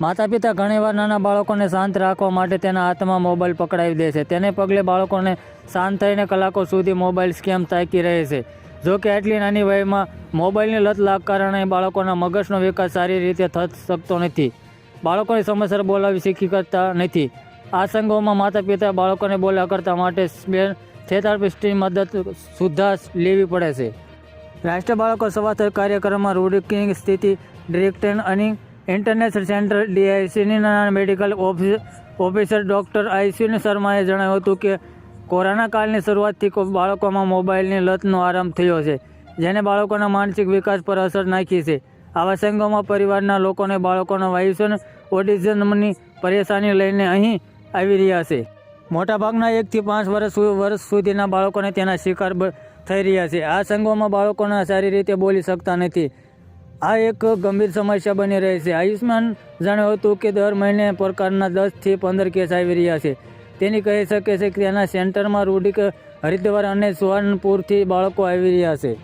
માતા પિતા ઘણીવાર નાના બાળકોને શાંત રાખવા માટે તેના હાથમાં મોબાઈલ પકડાવી દે છે. તેને પગલે બાળકોને શાંત થઈને કલાકો સુધી મોબાઈલ સ્કેમ તાકી રહે છે. જો કે આટલી નાની વયમાં મોબાઈલની લત લાગ કારણે બાળકોના મગજનો વિકાસ સારી રીતે થઈ શકતો નથી. બાળકોને સમયસર બોલાવી શીખી કરતા નથી. આ સંઘોમાં માતા પિતા બાળકોને બોલ્યા કરતા માટે થેરાપિસ્ટની મદદ સુધા લેવી પડે છે. રાષ્ટ્રીય બાળકો સવાથર કાર્યક્રમમાં રૂડિકિંગ સ્થિતિ, ડિરેક્ટર અને ઇન્ટરનેશનલ સેન્ટર ડીઆઈસીના મેડિકલ ઓફિસ, ઓફિસર ડૉક્ટર આઈસીયુની શર્માએ જણાવ્યું હતું કે, કોરોના કાળની શરૂઆતથી બાળકોમાં મોબાઈલની લતનો આરંભ થયો છે, જેને બાળકોના માનસિક વિકાસ પર અસર નાખી છે. આવા સંઘોમાં પરિવારના લોકોને બાળકોના વાયુસન ઓટિઝમની પરેશાની લઈને અહીં આવી રહ્યા છે. મોટાભાગના એકથી પાંચ વર્ષ વર્ષ સુધીના બાળકોને તેના શિકાર થઈ રહ્યા છે. આ સંઘોમાં બાળકોના સારી રીતે બોલી શકતા નથી. આ એક ગંભીર સમસ્યા બની રહી છે. આયુષ્માન જાણ્યું હતું કે દર મહિને પ્રકારના દસથી પંદર કેસ આવી રહ્યા છે. તેની કહી શકે છે કે તેના સેન્ટરમાં રૂઢિક હરિદ્વાર અને સુવર્ણપુરથી બાળકો આવી રહ્યા છે.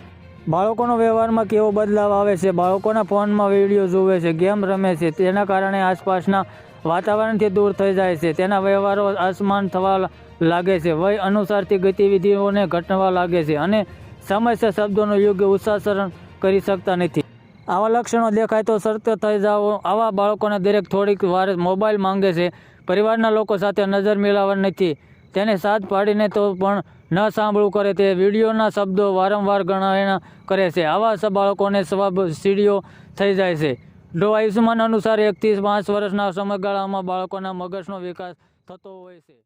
બાળકોનો વ્યવહારમાં કેવો બદલાવ આવે છે? બાળકોના ફોનમાં વીડિયો જોવે છે, ગેમ રમે છે, તેના કારણે આસપાસના વાતાવરણથી દૂર થઈ જાય છે. તેના વ્યવહારો આસમાન થવા લાગે છે. વય અનુસારથી ગતિવિધિઓને ઘટવા લાગે છે અને સમયસર શબ્દોનો યોગ્ય ઉચ્ચારણ કરી શકતા નથી. આવા લક્ષણો દેખાય તો સતર્ક થઈ જાઓ. આવા બાળકોને દરેક થોડીક વાર મોબાઈલ માંગે છે. પરિવારના લોકો સાથે નજર મિલાવવા નથી. તેને સાથ પાડીને તો પણ ન સાંભળવું કરે તે વિડીયોના શબ્દો વારંવાર ગણના કરે છે. આવા સ બાળકોને સ્વભાવ સીડીઓ થઈ જાય છે. ડો આયુષ્માન અનુસાર એકથી પાંચ વર્ષના સમયગાળામાં બાળકોના મગજનો વિકાસ થતો હોય છે.